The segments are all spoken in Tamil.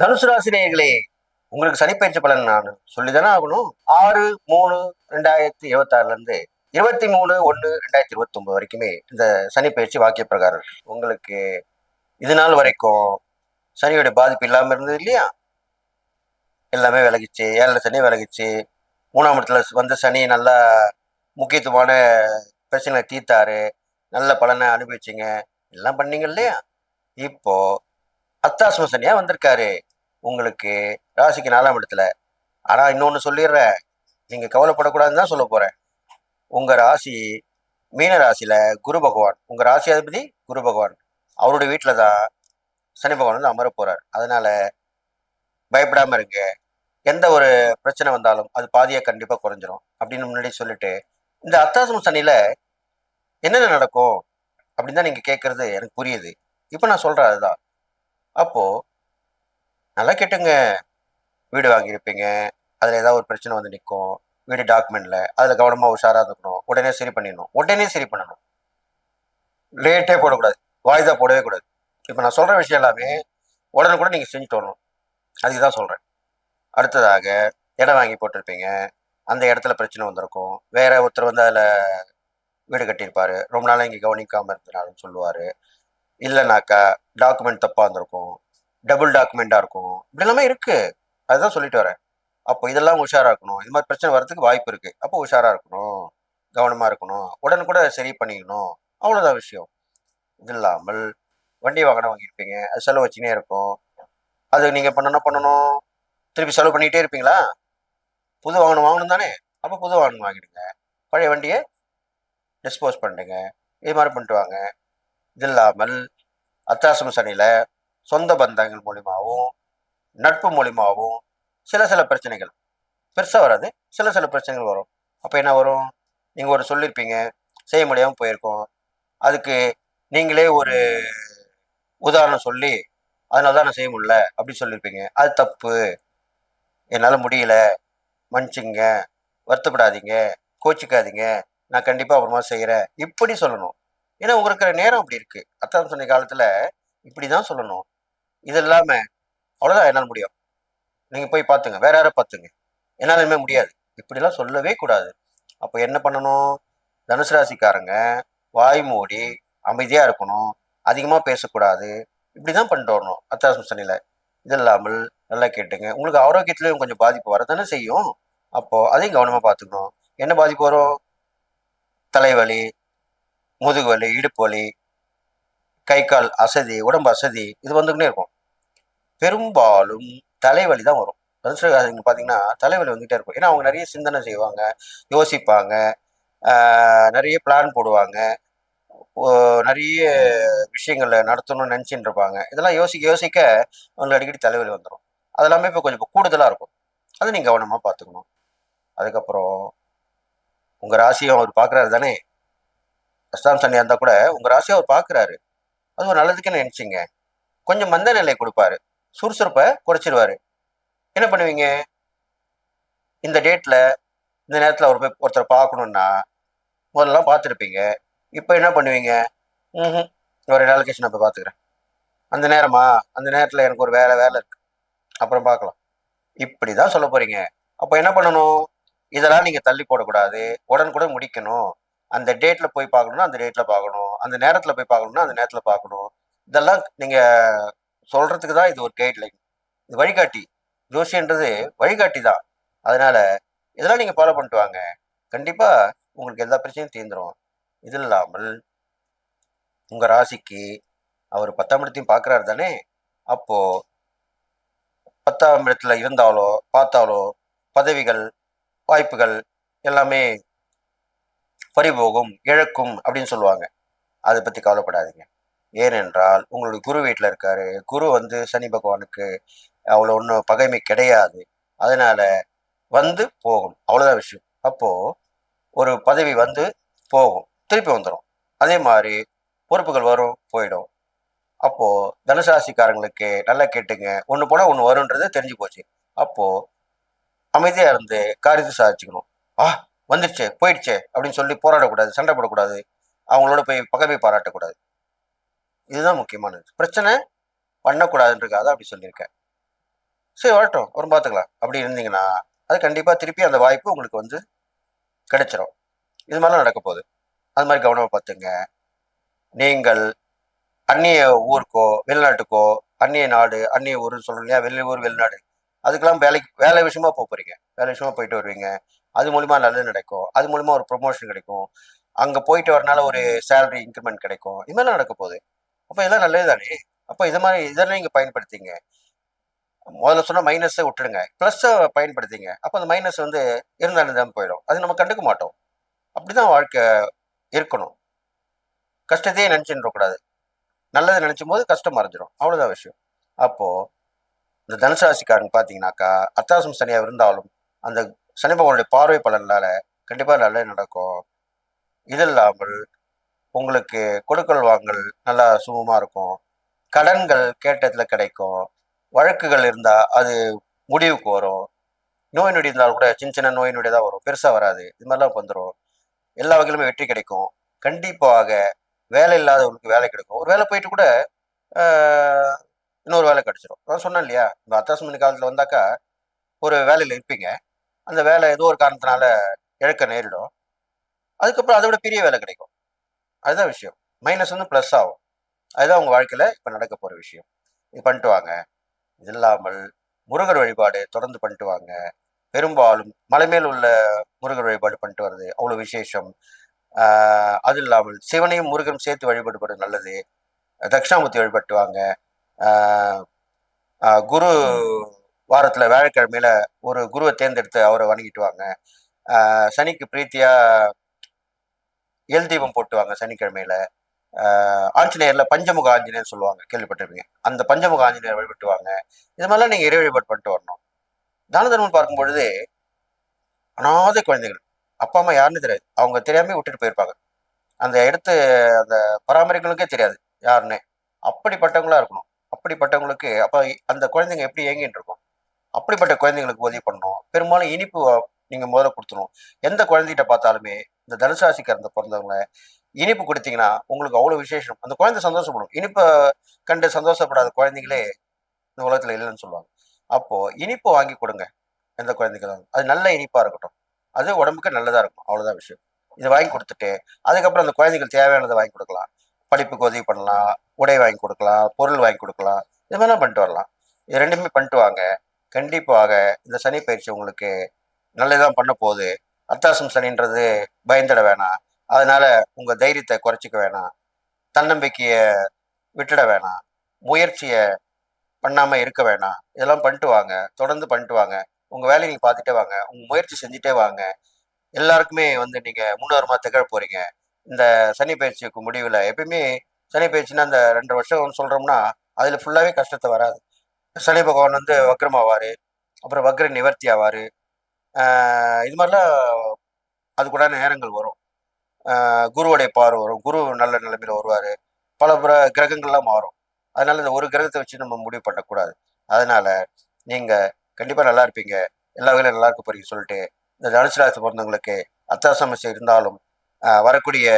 தனுசு ராசினியர்களே உங்களுக்கு சனிப்பயிற்சி பலன் நான் சொல்லிதானே ஆகணும். ஆறு மூணு ரெண்டாயிரத்தி இருபத்தாறுல இருந்து இருபத்தி மூணு ஒன்று ரெண்டாயிரத்தி இருபத்தி ஒன்பது வரைக்குமே இந்த சனிப்பயிற்சி வாக்கிய பிரகாரம் உங்களுக்கு இது நாள் வரைக்கும் சனியோட பாதிப்பு இல்லாமல் இருந்தது இல்லையா? எல்லாமே விலகிச்சு ஏழரை சனி விலகிச்சு மூணாம் இடத்துல வந்த சனி நல்லா முக்கியத்துவமான பிரச்சனை தீர்த்தாரு நல்ல பலனை அனுபவிச்சிங்க. எல்லாம் பண்ணீங்க இல்லையா? இப்போ அத்தாசும சனியா வந்திருக்காரு. உங்களுக்கு ராசிக்கு நாலாம் இடத்துல. ஆனா இன்னொன்னு சொல்லிடுறேன். நீங்க கவலைப்படக்கூடாதுன்னு தான் சொல்ல போறேன். உங்க ராசி மீன ராசியில குரு பகவான். உங்க ராசி அதிபதி குரு பகவான். அவருடைய வீட்டில தான் சனி பகவான் வந்து அமர போறார். அதனால பயப்படாம இருங்க. எந்த ஒரு பிரச்சனை வந்தாலும் அது பாதியாக கண்டிப்பாக குறைஞ்சிரும் அப்படின்னு முன்னாடி சொல்லிட்டு இந்த அத்தாசம் சனியில் என்னென்ன நடக்கும் அப்படின்னு தான் நீங்கள் கேட்குறது எனக்கு புரியுது. இப்போ நான் சொல்கிறேன் அதுதான். அப்போ நல்லா கேட்டுங்க. வீடு வாங்கியிருப்பீங்க. அதில் ஏதாவது ஒரு பிரச்சனை வந்து நிற்கும் வீடு டாக்குமெண்ட்ல அதில் கவனமாக உஷாராக இருக்கணும். உடனே சரி பண்ணிடணும். உடனே சரி பண்ணணும். லேட்டே போடக்கூடாது. வாய்தா போடவே கூடாது. இப்போ நான் சொல்கிற விஷயம் எல்லாமே உடனே கூட நீங்கள் செஞ்சுட்டு வரணும் அதுக்கு தான் சொல்கிறேன் அடுத்ததாக இடம் வாங்கி போட்டிருப்பீங்க. அந்த இடத்துல பிரச்சனை வந்திருக்கும். வேற ஒருத்தர் வந்து அதில் வீடு கட்டியிருப்பாரு. ரொம்ப நாளாக இங்கே கவனிக்காமல் இருந்தனாலும் சொல்லுவார். இல்லைனாக்கா டாக்குமெண்ட் தப்பாக இருந்திருக்கும் டபுள் டாக்குமெண்ட்டாக இருக்கும். இப்படி எல்லாமே இருக்குது அதுதான் சொல்லிட்டு வரேன். அப்போ இதெல்லாம் உஷாராக இருக்கணும். இது மாதிரி பிரச்சனை வரதுக்கு வாய்ப்பு இருக்குது அப்போ உஷாராக இருக்கணும். கவனமாக இருக்கணும். உடனே கூட சரி பண்ணிக்கணும். அவ்வளோதான் விஷயம். இது இல்லாமல் வண்டி வாகனம் வாங்கியிருப்பீங்க. அது செலவு வச்சுனே இருக்கும். அது நீங்கள் பண்ணணும் பண்ணணும். திருப்பி செலவு பண்ணிகிட்டே இருப்பீங்களா? புது வாகனம் வாங்கணும் தானே? அப்போ புது வாகனம் வாங்கிடுங்க. பழைய வண்டியை டிஸ்போஸ் பண்ணிடுங்க. இது மாதிரி பண்ணிட்டு வாங்க. இது இல்லாமல் அத்தாசம சனியில் சொந்த பந்தங்கள் மூலிமாவும் நட்பு மூலிமாவும் சில சில பிரச்சனைகள். பெருசாக வராது. சில சில பிரச்சனைகள் வரும். அப்போ என்ன வரும்? நீங்கள் ஒரு சொல்லியிருப்பீங்க செய்ய முடியாமல் போயிருக்கோம். அதுக்கு நீங்களே ஒரு உதாரணம் சொல்லி அதனால தான் நான் செய்ய முடியல அப்படின்னு சொல்லியிருப்பீங்க அது தப்பு. என்னால் முடியல. மன்னிச்சுங்க. வருத்தப்படாதீங்க. கோச்சிக்காதீங்க. நான் கண்டிப்பாக அப்புறமா செய்கிறேன் இப்படி சொல்லணும். ஏன்னா உங்களுக்கு இருக்கிற நேரம் அப்படி இருக்கு. அத்தான் சொன்ன காலத்தில் இப்படி தான் சொல்லணும். இது இல்லாமல் அவ்வளோதான் என்னால் முடியும். நீங்கள் போய் பார்த்துங்க வேற யாரை பார்த்துங்க என்னால் முடியாது. இப்படிலாம் சொல்லவே கூடாது. அப்போ என்ன பண்ணணும்? தனுசு ராசிக்காரங்க வாய் மூடி அமைதியாக இருக்கணும். அதிகமாக பேசக்கூடாது. இப்படி தான் பண்ணிட்டு வரணும். அத்தியாவசியம் சனியில் இது இல்லாமல் நல்லா கேட்டுங்க. உங்களுக்கு ஆரோக்கியத்துலேயும் கொஞ்சம் பாதிப்பு வரதானே செய்யும். அப்போது அதையும் கவனமாக பார்த்துக்கணும் என்ன பாதிப்பு வரும்? தலைவலி முதுகு வலி இடுப்பு வலி கை கால் அசதி உடம்பு அசதி இது வந்துக்கிட்டே இருக்கும். பெரும்பாலும் தலைவலி தான் வரும். தனுசுராசிங்க பார்த்தீங்கன்னா தலைவலி வந்துகிட்டே இருக்கும். ஏன்னா அவங்க நிறைய சிந்தனை செய்வாங்க யோசிப்பாங்க நிறைய பிளான் போடுவாங்க நிறைய விஷயங்களை நடத்தணும்னு நினச்சின்னு இருப்பாங்க. இதெல்லாம் யோசிக்க யோசிக்க அவங்களுக்கு அடிக்கடி தலைவலி வந்துடும் அதெல்லாமே இப்போ கொஞ்சம் இப்போ கூடுதலாக இருக்கும். அதை நீங்கள் கவனமாக பார்த்துக்கணும். அதுக்கப்புறம் உங்கள் ராசியும் அவர் பார்க்குறாரு தானே? அஸ்தாம் சனியாக இருந்தால் கூட உங்கள் ராசியை அவர் பார்க்குறாரு அது ஒரு நல்லதுக்குன்னு நினச்சிங்க. கொஞ்சம் மந்த நிலை கொடுப்பாரு. சுறுசுறுப்பை குறைச்சிடுவார் என்ன பண்ணுவீங்க? இந்த டேட்டில் இந்த நேரத்தில் அவர் போய் ஒருத்தரை பார்க்கணுன்னா முதல்லாம் பார்த்துருப்பீங்க. இப்போ என்ன பண்ணுவீங்க? ம் ஒரு நாளைக்கு நான் போய் பார்த்துக்கிறேன். அந்த நேரமா? அந்த நேரத்தில் எனக்கு ஒரு வேலை வேலை இருக்குது அப்புறம் பார்க்கலாம். இப்படி தான் சொல்ல போகிறீங்க அப்போ என்ன பண்ணணும்? இதெல்லாம் நீங்கள் தள்ளி போடக்கூடாது. உடனுக்குடன் முடிக்கணும். அந்த டேட்டில் போய் பார்க்கணும்னா அந்த டேட்டில் பார்க்கணும். அந்த நேரத்தில் போய் பார்க்கணும்னா அந்த நேரத்தில் பார்க்கணும். இதெல்லாம் நீங்கள் சொல்கிறதுக்கு தான் இது ஒரு கைட்லைன் இது வழிகாட்டி. ஜோசியன்றது வழிகாட்டி தான். அதனால இதெல்லாம் நீங்கள் ஃபாலோ பண்ணிட்டு வாங்க. கண்டிப்பாக உங்களுக்கு எல்லா பிரச்சனையும் தீர்ந்துரும். இது இல்லாமல் உங்கள் ராசிக்கு அவர் பத்தாம் இடத்தையும் பார்க்குறாரு தானே? அப்போ பத்தாம் இடத்துல இருந்தாலோ பார்த்தாலோ பதவிகள் வாய்ப்புகள் எல்லாமே பறிபோகும் இழக்கும் அப்படின்னு சொல்லுவாங்க. அதை பற்றி கவலைப்படாதீங்க. ஏனென்றால் உங்களுடைய குரு வீட்டில் இருக்காரு. குரு வந்து சனி பகவானுக்கு அவ்வளோ ஒன்றும் பகைமை கிடையாது. அதனால வந்து போகும். அவ்வளோதான் விஷயம். அப்போது ஒரு பதவி வந்து போகும். திருப்பி வந்துடும் அதே மாதிரி பொறுப்புகள் வரும் போயிடும். அப்போது தனுசராசிக்காரங்களுக்கு நல்லா கேட்டுங்க. ஒன்று போனால் ஒன்று வரும்ன்றது தெரிஞ்சு போச்சு. அப்போது அமைதியாக இருந்து காரியத்தை சாதிச்சுக்கணும். ஆ வந்துடுச்சே போயிடுச்சே அப்படின்னு சொல்லி போராடக்கூடாது சண்டை போடக்கூடாது. அவங்களோட போய் பகைமை பாராட்டக்கூடாது. இதுதான் முக்கியமானது பிரச்சனை பண்ணக்கூடாதுன்றக்காக தான் அப்படி சொல்லியிருக்கேன். சரி வரட்டும். அப்புறம் பார்த்துக்கலாம். அப்படி இருந்தீங்கன்னா அது கண்டிப்பாக திருப்பி அந்த வாய்ப்பு உங்களுக்கு வந்து கிடைச்சிரும். இது மாதிரிலாம் நடக்க போகுது. அது மாதிரி கவனமாக பார்த்துங்க. நீங்கள் அந்நிய ஊருக்கோ வெளிநாட்டுக்கோ அந்நிய நாடு அந்நிய ஊருன்னு சொல்றோம் இல்லையா? வெளியூர் வெளிநாடு. அதுக்கெல்லாம் வேலைக்கு வேலை விஷயமா போக போறீங்க. வேலை விஷயமா போயிட்டு வருவீங்க. அது மூலிமா நல்லது நடக்கும். அது மூலிமா ஒரு ப்ரொமோஷன் கிடைக்கும். அங்க போயிட்டு வரனால ஒரு சேலரி இன்க்ரிமெண்ட் கிடைக்கும். இது மாதிரிலாம் நடக்க போகுது. அப்போ இதெல்லாம் நல்லது தானே அப்போ இது மாதிரி இதெல்லாம் நீங்க பயன்படுத்திங்க. முதல்ல சொன்ன மைனஸை விட்டுடுங்க. ப்ளஸ்ஸை பயன்படுத்திங்க. அப்போ அந்த மைனஸ் வந்து இருந்தாலும் தான் போயிடும். அது நம்ம கண்டுக்க மாட்டோம். அப்படிதான் வாழ்க்கை இருக்கணும். கஷ்டத்தையே நினைச்சுட்டு கூடாது நல்லதை நினைச்சும் போது கஷ்டம் மறைஞ்சிரும். அவ்வளவுதான் விஷயம். அப்போ இந்த தனுசு ராசிக்காரன் பார்த்தீங்கன்னாக்கா அத்தாசம் சனியா இருந்தாலும் அந்த சனி பகவானுடைய பார்வை பலனால கண்டிப்பா நல்லது நடக்கும். இது இல்லாமல் உங்களுக்கு கொடுக்கல் வாங்கல் நல்லா சுமமாக இருக்கும். கடன்கள் கேட்டதுல கிடைக்கும். வழக்குகள் இருந்தா அது முடிவுக்கு வரும். நோய் நொடி இருந்தாலும் கூட சின்ன சின்ன நோய் நொடி தான் வரும். பெருசா வராது. இது மாதிரிலாம் வந்துடும் எல்லா வகையிலுமே வெற்றி கிடைக்கும். கண்டிப்பாக வேலை இல்லாதவங்களுக்கு வேலை கிடைக்கும். ஒரு வேலை போயிட்டு கூட இன்னொரு வேலை கிடச்சிரும். நான் சொன்னேன் இல்லையா? இந்த அத்தாசமணி காலத்துல வந்தாக்கா ஒரு வேலையில இருப்பீங்க. அந்த வேலை ஏதோ ஒரு காரணத்தினால இழக்க நேரிடும். அதுக்கப்புறம் அதை விட பெரிய வேலை கிடைக்கும். அதுதான் விஷயம். மைனஸ் வந்து ப்ளஸ் ஆகும். அதுதான் உங்கள் வாழ்க்கையில் இப்போ நடக்க போகிற விஷயம். இது பண்ணிட்டு வாங்க. இது இல்லாமல் முருகர் வழிபாடு தொடர்ந்து பண்ணிட்டு வாங்க. பெரும்பாலும் மலை மேல் உள்ள முருகர் வழிபாடு பண்ணிட்டு வர்றது அவ்வளோ விசேஷம். அது இல்லாமல் சிவனையும் முருகனும் சேர்த்து வழிபடுவது நல்லது. தட்சிணாமூர்த்தி வழிபட்டுவாங்க குரு வாரத்துல வியாழக்கிழமையில ஒரு குருவை தேர்ந்தெடுத்து அவரை வணங்கிட்டு வாங்க ஆஹ் சனிக்கு பிரீத்தியா எல் தீபம் போட்டுவாங்க சனிக்கிழமையில. ஆஞ்சநேயர்ல பஞ்சமுக ஆஞ்சநேயர் சொல்லுவாங்க கேள்விப்பட்டிருப்பீங்க. அந்த பஞ்சமுக ஆஞ்சநேயர் வழிபட்டுவாங்க. இது மாதிரிலாம் நீங்க இறை வழிபாடு பண்ணிட்டு வரணும். தான தர்மம் பார்க்கும் பொழுது அனாதை குழந்தைகள் அப்பா அம்மா யாருன்னு தெரியாது. அவங்க தெரியாம விட்டுட்டு போயிருப்பாங்க. அந்த இடத்து அந்த பராமரிகளுக்கே தெரியாது யாருன்னு. அப்படிப்பட்டவங்களா இருக்கணும். அப்படிப்பட்டவங்களுக்கு அப்ப அந்த குழந்தைங்க எப்படி இயங்கிட்டு இருக்கும்? அப்படிப்பட்ட குழந்தைங்களுக்கு உதவி பண்ணணும். பெரும்பாலும் இனிப்பு நீங்கள் முதல்ல கொடுத்துரும் எந்த குழந்தைகிட்ட பார்த்தாலுமே இந்த தனுசாசி கறந்த பிறந்தவங்க இனிப்பு கொடுத்தீங்கன்னா உங்களுக்கு அவ்வளோ விசேஷம். அந்த குழந்தை சந்தோஷப்படும். இனிப்பை கண்டு சந்தோஷப்படாத குழந்தைங்களே இந்த உலகத்தில் இல்லைன்னு சொல்லுவாங்க. அப்போது இனிப்பு வாங்கி கொடுங்க எந்த குழந்தைங்களும் அது நல்ல இனிப்பாக இருக்கட்டும். அது உடம்புக்கு நல்லதாக இருக்கும். அவ்வளோதான் விஷயம். இதை வாங்கி கொடுத்துட்டு அதுக்கப்புறம் அந்த குழந்தைகள் தேவையானதை வாங்கி கொடுக்கலாம். படிப்புக்கு உதவி பண்ணலாம் உடை வாங்கி கொடுக்கலாம் பொருள் வாங்கி கொடுக்கலாம். இது மாதிரிலாம் பண்ணிட்டு வரலாம். இது ரெண்டுமே பண்ணிட்டு வாங்க. கண்டிப்பாக இந்த சனி பயிற்சி உங்களுக்கு நல்லதான் பண்ண போகுது. அத்தாசம் சனின்றது பயந்துட வேணாம். அதனால உங்க தைரியத்தை குறைச்சிக்க வேணாம். தன்னம்பிக்கைய விட்டுட வேணாம். முயற்சியை பண்ணாம இருக்க வேணாம். இதெல்லாம் பண்ணிட்டு வாங்க. தொடர்ந்து பண்ணிட்டு வாங்க. உங்க வேலையை நீங்க பார்த்துட்டே வாங்க. உங்க முயற்சி செஞ்சுட்டே வாங்க. எல்லாருக்குமே வந்து நீங்க முன்னோரமா திகழ போறீங்க. இந்த சனி பயிற்சிக்கு முடிவில் எப்பயுமே சனி பயிற்சின்னா அந்த ரெண்டு வருஷம் சொல்றோம்னா அதுல ஃபுல்லாவே கஷ்டத்தை வராது. சனி பகவான் வந்து வக்ரமாவாரு. அப்புறம் வக்ர நிவர்த்தி ஆவார். இது மாதிரிலாம் அதுக்கூடான நேரங்கள் வரும். குருவோடைய பார்வை வரும். குரு நல்ல நிலைமையில் வருவார். பல பிற கிரகங்கள்லாம் மாறும். அதனால் இந்த ஒரு கிரகத்தை வச்சு நம்ம முடிவு பண்ணக்கூடாது. அதனால் நீங்கள் கண்டிப்பாக நல்லா இருப்பீங்க. எல்லா வகையிலும் நல்லா இருக்க போறீங்க சொல்லிட்டு இந்த தனுசு ராசி பிறந்தவங்களுக்கு அத்தா இருந்தாலும் வரக்கூடிய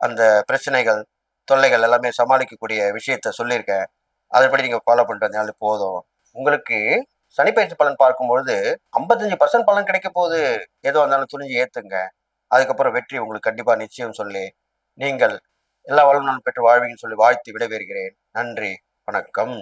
அந்த பிரச்சனைகள் தொல்லைகள் எல்லாமே சமாளிக்கக்கூடிய விஷயத்த சொல்லியிருக்கேன். அதன்படி நீங்க ஃபாலோ பண்ணிட்டு வந்தனால போதும். உங்களுக்கு சனிப்பயிற்சி பலன் பார்க்கும்பொழுது ஐம்பத்தஞ்சு பர்சன்ட் பலன் கிடைக்க போது எதுவாக இருந்தாலும் துணிஞ்சு ஏத்துங்க. அதுக்கப்புறம் வெற்றி உங்களுக்கு கண்டிப்பா நிச்சயம் சொல்லி நீங்கள் எல்லா வளமுடன் பெற்று வாழ்வீங்கன்னு சொல்லி வாழ்த்து விடைபெறுகிறேன். நன்றி. வணக்கம்.